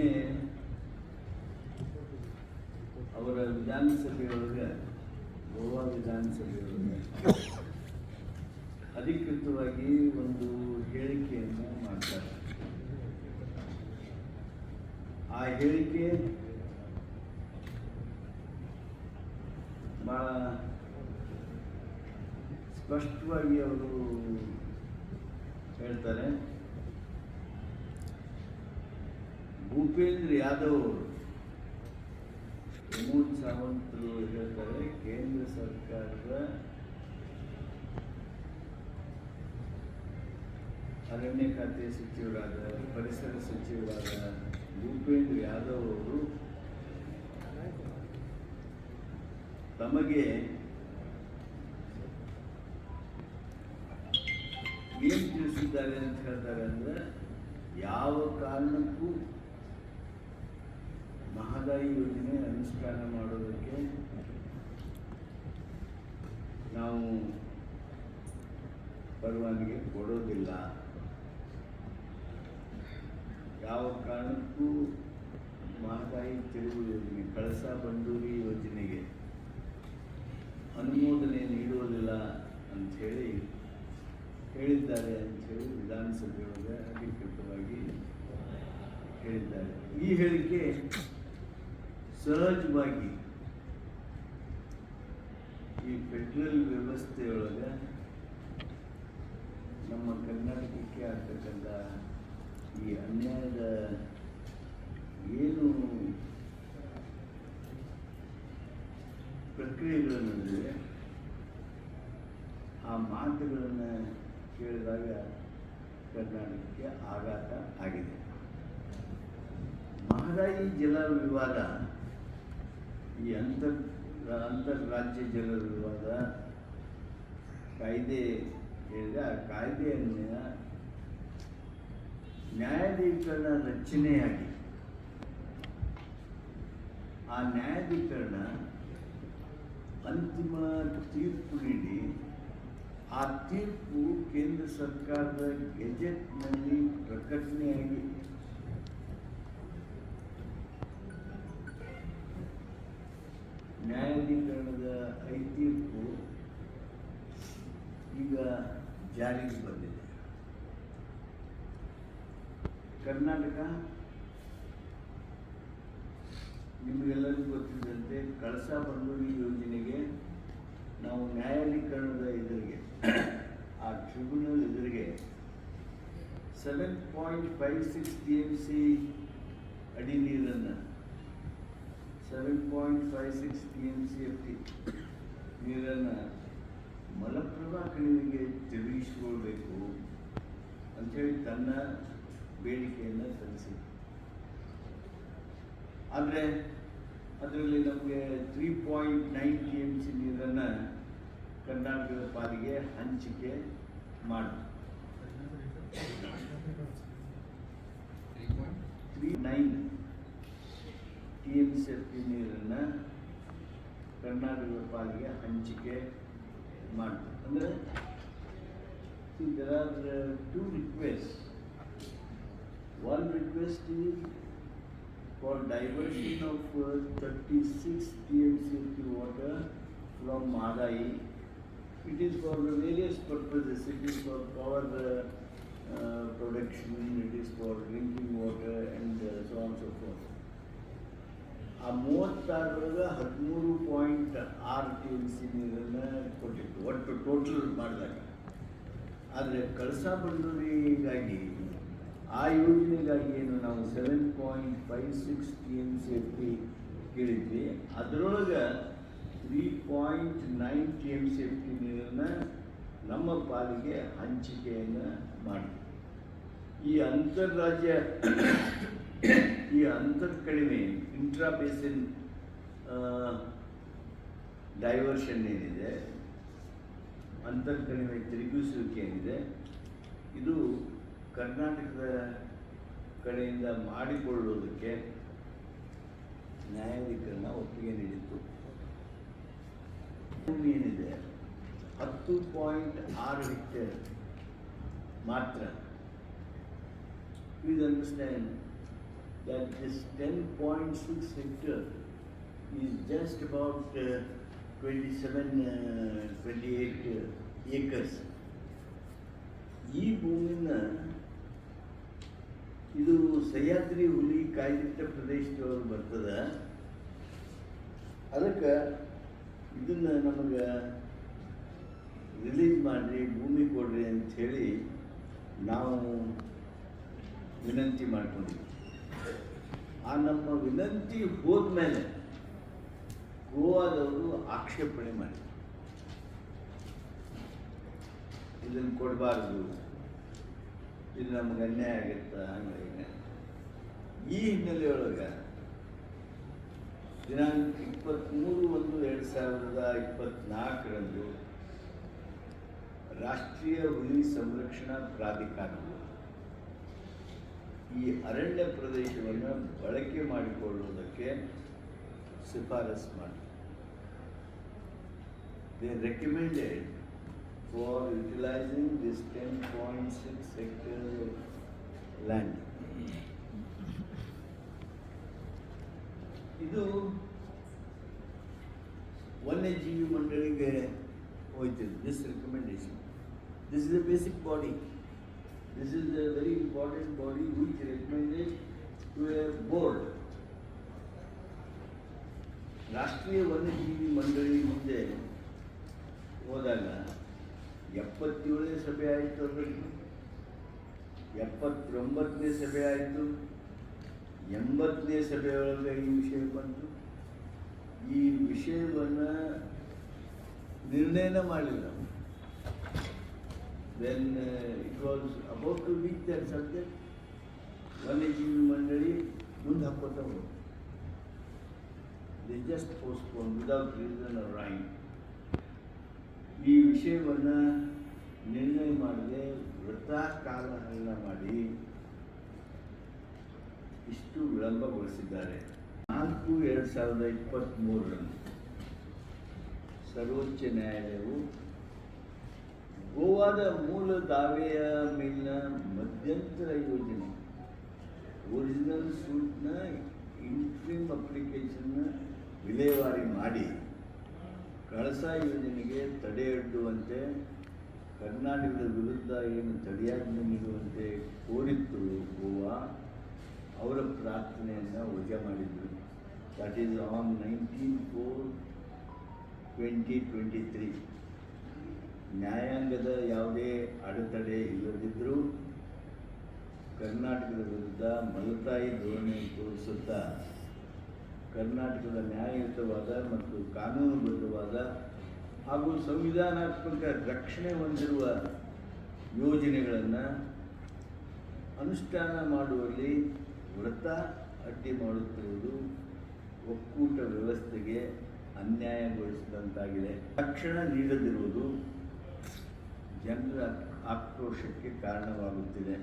ನಿನ್ನೆ ಅವರ ವಿಧಾನಸಭೆಯೊಳಗೆ ಗೋವಾ ವಿಧಾನಸಭೆಯೊಳಗೆ ಅಧಿಕೃತವಾಗಿ ಒಂದು ಹೇಳಿಕೆಯನ್ನು ಮಾಡ್ತಾರೆ. ಆ ಹೇಳಿಕೆ ಭಾಳ ಸ್ಪಷ್ಟವಾಗಿ ಅವರು ಹೇಳ್ತಾರೆ. ಭೂಪೇಂದ್ರ ಯಾದವ್ ಅವರು ಪ್ರಮೋದ್ ಸಾವಂತರು ಹೇಳ್ತಾರೆ, ಕೇಂದ್ರ ಸರ್ಕಾರದ ಅರಣ್ಯ ಖಾತೆ ಸಚಿವರಾದ, ಪರಿಸರ ಸಚಿವರಾದ ಭೂಪೇಂದ್ರ ಯಾದವ್ ಅವರು ತಮಗೆ ಏನು ತಿಳಿಸಿದ್ದಾರೆ ಅಂತ ಹೇಳ್ತಾರೆ ಅಂದ್ರೆ ಯಾವ ಕಾರಣಕ್ಕೂ ಮಹದಾಯಿ ಯೋಜನೆ ಅನುಷ್ಠಾನ ಮಾಡೋದಕ್ಕೆ ನಾವು ಪರವಾನಿಗೆ ಕೊಡೋದಿಲ್ಲ. ಯಾವ ಕಾರಣಕ್ಕೂ ಮಹದಾಯಿ ತಿರುವು ಯೋಜನೆ, ಕಳಸಾ ಬಂಡೂರಿ ಯೋಜನೆಗೆ ಅನುಮೋದನೆ ನೀಡುವುದಿಲ್ಲ ಅಂಥೇಳಿ ಹೇಳಿದ್ದಾರೆ ಅಂಥೇಳಿ ವಿಧಾನಸಭೆಯೊಳಗೆ ಅಧಿಕೃತವಾಗಿ ಹೇಳಿದ್ದಾರೆ. ಈ ಹೇಳಿಕೆ ಸಹಜವಾಗಿ ಈ ಫೆಡ್ರಲ್ ವ್ಯವಸ್ಥೆಯೊಳಗೆ ನಮ್ಮ ಕರ್ನಾಟಕಕ್ಕೆ ಆಗ್ತಕ್ಕಂಥ ಈ ಅನ್ಯಾಯದ ಏನು ಪ್ರಕ್ರಿಯೆಗಳು ನಡೆದಿವೆ ಆ ಮಾತುಗಳನ್ನು ಕೇಳಿದಾಗ ಕರ್ನಾಟಕಕ್ಕೆ ಆಘಾತ ಆಗಿದೆ. ಮಹದಾಯಿ ಜಲ ವಿವಾದ ಈ ಅಂತರ್ ಅಂತಾರಾಜ್ಯ ಜಲ ವಿವಾದ ಕಾಯ್ದೆ ಹೇಳಿದ. ಆ ಕಾಯ್ದೆಯನ್ನು ನ್ಯಾಯಾಧೀಕರಣ ರಚನೆಯಾಗಿ. ಆ ನ್ಯಾಯಾಧೀಕರಣ ಅಂತಿಮ ತೀರ್ಪು ನೀಡಿ, ಆ ತೀರ್ಪು ಕೇಂದ್ರ ಸರ್ಕಾರದ ಗೆಜೆಟ್ನಲ್ಲಿ ಪ್ರಕಟಣೆಯಾಗಿ ನ್ಯಾಯಾಧೀಕರಣದ ಐ ತೀರ್ಪು ಈಗ ಜಾರಿಗೆ ಬಂದಿದೆ. ಕರ್ನಾಟಕ ನಿಮಗೆಲ್ಲರಿಗೂ ಗೊತ್ತಿದ್ದಂತೆ ಕಳಸಾ ಬಂಡೂರಿ ಯೋಜನೆಗೆ ನಾವು ನ್ಯಾಯಾಧೀಕರಣದ ಎದುರಿಗೆ, ಆ ಟ್ರಿಬ್ಯುನಲ್ ಎದುರಿಗೆ seven point five six T M C ಅಡಿ ನೀರನ್ನು seven point five six T M C F ನೀರನ್ನು ಮಲಪ್ರಭಾ ಕಣಿವೆಗೆ ತಿರುಗಿಸಿಕೊಳ್ಬೇಕು ಅಂಥೇಳಿ ತನ್ನ ಬೇಡಿಕೆಯನ್ನು ಸಲ್ಲಿಸಿದೆ ಆದರೆ ಅದರಲ್ಲಿ ನಮಗೆ three point nine T M C ನೀರನ್ನು ಕರ್ನಾಟಕದ ಪಾಲಿಗೆ ಹಂಚಿಕೆ ಮಾಡಿ T M C F T ನೀರನ್ನು ಕರ್ನಾಟಕದ ಪಾಲಿಗೆ ಹಂಚಿಕೆ ಮಾಡ್ತಾರೆ ಅಂದರೆ there are two request one request is for diversion of uh, 36 TMCF water from Madai. It is for various purposes. It is for power uh, uh, production, it is for drinking water and uh, so on and so forth. ಆ ಮೂವತ್ತಾರರೊಳಗೆ ಹದಿಮೂರು point ಆರು T M C ನೀರನ್ನು ಕೊಟ್ಟಿತ್ತು. ಒಟ್ಟು total ಮಾಡಿದಾಗ. ಆದರೆ ಕಳಸಾ ಬಂಡೂರಿಗಾಗಿ ಆ ಯೋಜನೆಗಾಗಿ ಏನು ನಾವು seven point five six T M C F T ಕೇಳಿದ್ವಿ. ಅದರೊಳಗೆ three point nine T M C F T ನೀರನ್ನು ನಮ್ಮ ಪಾಲಿಗೆ ಹಂಚಿಕೆಯನ್ನು ಮಾಡಿದ್ವಿ. ಈ ಅಂತಾರಾಜ್ಯ ಅಂತರ್ ಕಡಿಮೆ ಇಂಟ್ರಾ ಬೇಸಿನ್ ಡೈವರ್ಷನ್ ಏನಿದೆ, ಅಂತರ್ ಕಡಿಮೆ ತಿರುಗಿಸುವಿಕೆ ಏನಿದೆ, ಇದು ಕರ್ನಾಟಕದ ಕಡೆಯಿಂದ ಮಾಡಿಕೊಳ್ಳುವುದಕ್ಕೆ ನ್ಯಾಯಾಧೀಕರಣ ಒಪ್ಪಿಗೆ ನೀಡಿತ್ತು. ಭೂಮಿ ಏನಿದೆ, ಹತ್ತು ಪಾಯಿಂಟ್ ಆರು ಹೆಕ್ಟೇರ್ ಮಾತ್ರ. Please understand that this 10.6 hectare is just about uh, 27, uh, 28 uh, acres. ಈ ಭೂಮಿನ ಇದು ಸಹ್ಯಾದ್ರಿ ಹುಲಿ ಕಾಯ್ದಿಟ್ಟ ಪ್ರದೇಶದೊಳಗೆ ಬರ್ತದ ಅದಕ್ಕೆ ಇದನ್ನ ನಮಗೆ ರಿಲೀಸ್ ಮಾಡಿರಿ ಭೂಮಿ ಕೊಡ್ರಿ ಅಂಥೇಳಿ ನಾವು ವಿನಂತಿ ಮಾಡ್ಕೊಂಡಿದ್ವಿ ಆ ನಮ್ಮ ವಿನಂತಿ ಹೋದ್ಮೇಲೆ ಗೋವಾದವರು ಆಕ್ಷೇಪಣೆ ಮಾಡಿದ್ರು. ಇದನ್ನು ಕೊಡಬಾರ್ದು. ಇದು ನಮ್ಗೆ ಅನ್ಯಾಯ ಆಗುತ್ತಾ ಹಂಗೆ. ಈ ಹಿನ್ನೆಲೆಯೊಳಗೆ ದಿನಾಂಕ ಇಪ್ಪತ್ತ್ಮೂರು ಒಂದು ಎರಡು ಸಾವಿರದ ಇಪ್ಪತ್ತ್ನಾಲ್ಕರಂದು ರಾಷ್ಟ್ರೀಯ ಹುಲಿ ಸಂರಕ್ಷಣಾ ಪ್ರಾಧಿಕಾರವು ಈ ಅರಣ್ಯ ಪ್ರದೇಶವನ್ನು ಬಳಕೆ ಮಾಡಿಕೊಳ್ಳುವುದಕ್ಕೆ ಶಿಫಾರಸು ಮಾಡಿ they recommended for utilising this ten point six hectare land ಇದು ವನ್ಯಜೀವಿ ಮಂಡಳಿಗೆ ಹೋಯ್ತಿದೆ this recommendation this is a basic body this is a very important body which recommended to a board ರಾಷ್ಟ್ರೀಯ ವನ್ಯಜೀವಿ ಮಂಡಳಿ ಮುಂದೆ ಹೋದಾಗ ಎಪ್ಪತ್ತೇಳನೇ ಸಭೆ ಆಯಿತು ಅದರಲ್ಲಿ ಎಪ್ಪತ್ತೊಂಬತ್ತನೇ ಸಭೆ ಆಯಿತು, ಎಂಬತ್ತನೇ ಸಭೆಯೊಳಗೆ ಈ ವಿಷಯ ಬಂತು. ಈ ವಿಷಯವನ್ನು ನಿರ್ಣಯನ ಮಾಡಲಿಲ್ಲ when it was about to reach that subject ವನ್ಯಜೀವಿ ಮಂಡಳಿ ಮುಂದೆ ಹಾಕೋತಾ ಹೋದ್ರು they just postpone without reason or rain ಈ ವಿಷಯವನ್ನು ನಿರ್ಣಯ ಮಾಡದೆ ವೃಥಾ ಕಾಲಹರಣ ಮಾಡಿ. ಇಷ್ಟು ವಿಳಂಬಗೊಳಿಸಿದ್ದಾರೆ. ನಾಲ್ಕು, ಎರಡು ಸಾವಿರದ ಇಪ್ಪತ್ತ್ಮೂರರಂದು ಸರ್ವೋಚ್ಚ ನ್ಯಾಯಾಲಯವು ಗೋವಾದ ಮೂಲ ದಾವೆಯ ಮೇಲಿನ ಮಧ್ಯಂತರ ಯೋಜನೆ. ಒರಿಜಿನಲ್ ಸೂಟ್ನ ಇಂಟ್ರಿಮ್ ಅಪ್ಲಿಕೇಶನ್ನ ವಿಲೇವಾರಿ ಮಾಡಿ. ಕಳಸ ಯೋಜನೆಗೆ ತಡೆಯಡ್ಡುವಂತೆ ಕರ್ನಾಟಕದ ವಿರುದ್ಧ ಏನು ತಡೆಯಾಜ್ಞೆ ನೀಡುವಂತೆ ಕೋರಿತ್ತು ಗೋವಾ, ಅವರ ಪ್ರಾರ್ಥನೆಯನ್ನು ವಜಾ ಮಾಡಿದರು. That is on nineteen four twenty twenty three ನ್ಯಾಯಾಂಗದ ಯಾವುದೇ ಅಡೆತಡೆ ಇಲ್ಲದಿದ್ದರೂ ಕರ್ನಾಟಕದ ವಿರುದ್ಧ ಮಲತಾಯಿ ಧೋರಣೆ ತೋರಿಸುತ್ತಾ ಕರ್ನಾಟಕದ ನ್ಯಾಯಯುತವಾದ ಮತ್ತು ಕಾನೂನುಬದ್ಧವಾದ ಹಾಗೂ ಸಂವಿಧಾನಾತ್ಮಕ ರಕ್ಷಣೆ ಹೊಂದಿರುವ ಯೋಜನೆಗಳನ್ನು ಅನುಷ್ಠಾನ ಮಾಡುವಲ್ಲಿ ವ್ರತ ಅಡ್ಡಿ ಮಾಡುತ್ತಿರುವುದು ಒಕ್ಕೂಟ ವ್ಯವಸ್ಥೆಗೆ ಅನ್ಯಾಯಗೊಳಿಸಿದಂತಾಗಿದೆ. ತಕ್ಷಣ ನೀಡದಿರುವುದು ಜನರ ಆಕ್ರೋಶಕ್ಕೆ ಕಾರಣವಾಗುತ್ತಿದೆ.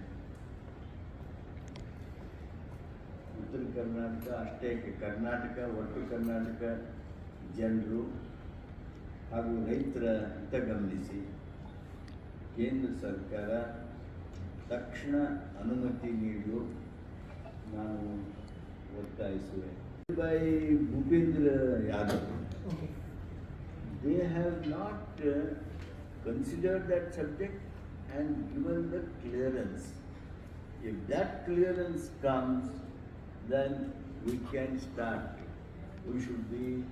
ಉತ್ತರ ಕರ್ನಾಟಕ ಅಷ್ಟೇ ಕರ್ನಾಟಕ ಒಟ್ಟು ಕರ್ನಾಟಕ ಜನರು ಹಾಗೂ ರೈತರ ಹಿತ ಗಮನಿಸಿ ಕೇಂದ್ರ ಸರ್ಕಾರ ತಕ್ಷಣ ಅನುಮತಿ ನೀಡಲು ನಾನು ಒತ್ತಾಯಿಸುವೆ. By Bhupendra Yadav they have not considered that subject and given the clearance. If that clearance comes, then we can start. We should be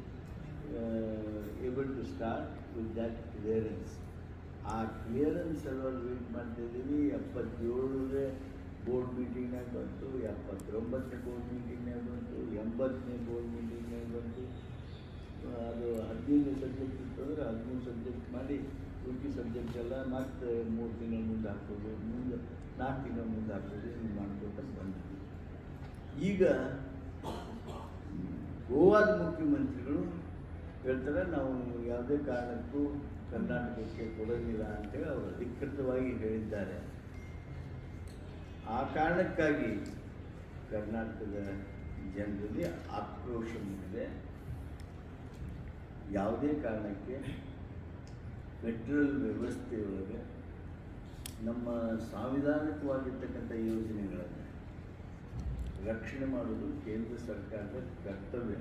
uh, able to start with that clearance. ಆ clearance ಸಲುವಾಗಿ wait ಮಾಡ್ತಾ ಇದ್ದೀವಿ ಎಪ್ಪತ್ತೇಳನೇ board ಮೀಟಿಂಗ್ನಾಗ ಬಂತು ಎಪ್ಪತ್ತೊಂಬತ್ತನೇ board ಮೀಟಿಂಗ್ನಾಗ ಬಂತು ಎಂಬತ್ತನೇ board ಮೀಟಿಂಗ್ನಾಗ ಬಂತು ಅದು ಹದಿನೈದು ಸಬ್ಜೆಕ್ಟ್ ಇತ್ತು ಅಂದ್ರೆ ಹದಿಮೂರು ಸಬ್ಜೆಕ್ಟ್ ಮಾಡಿ ಉಳಿಕೆ ಸಬ್ಜೆಕ್ಟ್ ಎಲ್ಲ ಮತ್ತೆ ಮೂರು ತಿಂಗಳ ಮುಂದೆ ಹಾಕ್ಬೋದು, ಮುಂದೆ ನಾಲ್ಕು ತಿಂಗಳ ಮುಂದೆ ಹಾಕ್ಬೋದು, ಹಿಂಗೆ ಮಾಡ್ಕೊತ ಬಂದಿದ್ವಿ ಈಗ ಗೋವಾದ ಮುಖ್ಯಮಂತ್ರಿಗಳು ಹೇಳ್ತಾರೆ, ನಾವು ಯಾವುದೇ ಕಾರಣಕ್ಕೂ ಕರ್ನಾಟಕಕ್ಕೆ ಕೊಡೋದಿಲ್ಲ ಅಂತೇಳಿ ಅವರು ಅಧಿಕೃತವಾಗಿ ಹೇಳಿದ್ದಾರೆ. ಆ ಕಾರಣಕ್ಕಾಗಿ ಕರ್ನಾಟಕದ ಜನರಲ್ಲಿ ಆಕ್ರೋಶ ಮೂಡಿದೆ. ಯಾವುದೇ ಕಾರಣಕ್ಕೆ ಫೆಡ್ರಲ್ ವ್ಯವಸ್ಥೆಯೊಳಗೆ ನಮ್ಮ ಸಾಂವಿಧಾನಿಕವಾಗಿರ್ತಕ್ಕಂಥ ಯೋಜನೆಗಳನ್ನು ರಕ್ಷಣೆ ಮಾಡುವುದು ಕೇಂದ್ರ ಸರ್ಕಾರದ ಕರ್ತವ್ಯ.